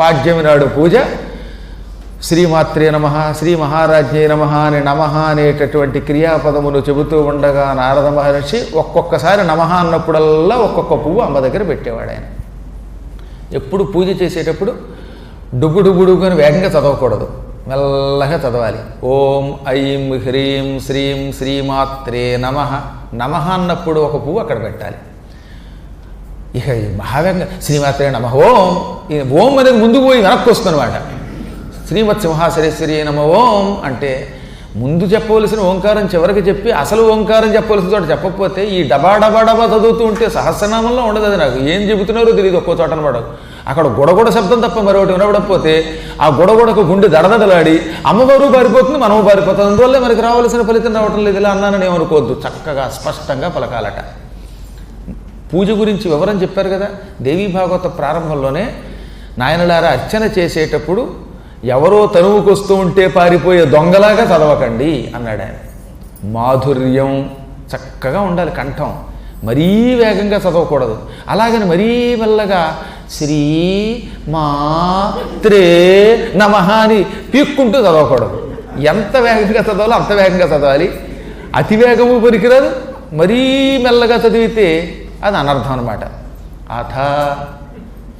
పాడ్యమి నాడు పూజ. శ్రీమాత్రే నమ శ్రీ మహారాజ్ఞే నమ అని నమ అనేటటువంటి క్రియాపదమును చెబుతూ ఉండగా నారద మహర్షి ఒక్కొక్కసారి నమ అన్నప్పుడల్లా ఒక్కొక్క పువ్వు అమ్మ దగ్గర పెట్టేవాడు ఆయన. ఎప్పుడు పూజ చేసేటప్పుడు డుగు డుగ్గు వేగంగా చదవకూడదు. మెల్లగా చదవాలి. ఓం ఐం హ్రీం శ్రీం శ్రీమాత్రే నమ. నమ అన్నప్పుడు ఒక పువ్వు అక్కడ పెట్టాలి. ఇక మహావ్యంగ శ్రీమాత్రే నమ. ఓం. ఓం అనేది ముందుకు పోయి వెనక్కి వస్తుందన్నమాట. శ్రీమత్ సింహాసరేశ్వరి నమ. ఓం అంటే ముందు చెప్పవలసిన ఓంకారం చివరికి చెప్పి అసలు ఓంకారం చెప్పవలసిన చోట చెప్పకపోతే ఈ డబా డబా డబా చదువుతూ ఉంటే సహస్రనామంలో ఉండదు అది నాకు. ఏం చెబుతున్నారో తెలియదు ఒక్కో చోట అనమాట. అక్కడ గొడగొడ శబ్దం తప్ప మరొకటి వినబడకపోతే ఆ గొడగొడకు గుండె దడదడలాడి అమ్మవారు పారిపోతుంది మనము పారిపోతుంది అందువల్లే మనకి రావాల్సిన ఫలితం రావటం లేదు. ఇలా అన్నానని ఏమనుకోవద్దు. చక్కగా స్పష్టంగా పలకాలట. పూజ గురించి వివరం చెప్పారు కదా. దేవీ భాగవత ప్రారంభంలోనే నాయనలారా అర్చన చేసేటప్పుడు ఎవరో తనువుకొస్తూ ఉంటే పారిపోయే దొంగలాగా చదవకండి అన్నాడు ఆయన. మాధుర్యం చక్కగా ఉండాలి కంఠం. మరీ వేగంగా చదవకూడదు. అలాగని మరీ మెల్లగా శ్రీ మా త్రే నమ అని పీక్కుంటూ చదవకూడదు. ఎంత వేగంగా చదవాలో అంత వేగంగా చదవాలి. అతి వేగము పనికిరాదు. మరీ మెల్లగా చదివితే అది అనర్థం అనమాట అథ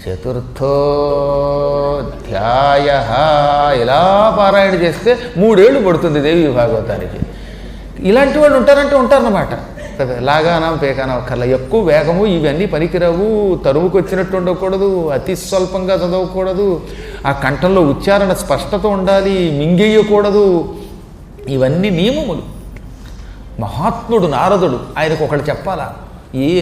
చతుర్థోధ్యాయ ఇలా పారాయణ చేస్తే మూడేళ్ళు పడుతుంది దేవి భాగవతానికి. ఇలాంటి వాళ్ళు ఉంటారంటే ఉంటారన్నమాట. కదా లాగానం పేకానం కల ఎక్కువ వేగము ఇవన్నీ పనికిరావు. తరువుకు వచ్చినట్టు ఉండకూడదు. అతి స్వల్పంగా చదవకూడదు. ఆ కంఠంలో ఉచ్చారణ స్పష్టత ఉండాలి. మింగేయకూడదు. ఇవన్నీ నియమములు. మహాత్ముడు నారదుడు ఆయనకు ఒకళ్ళు చెప్పాలా? ఏ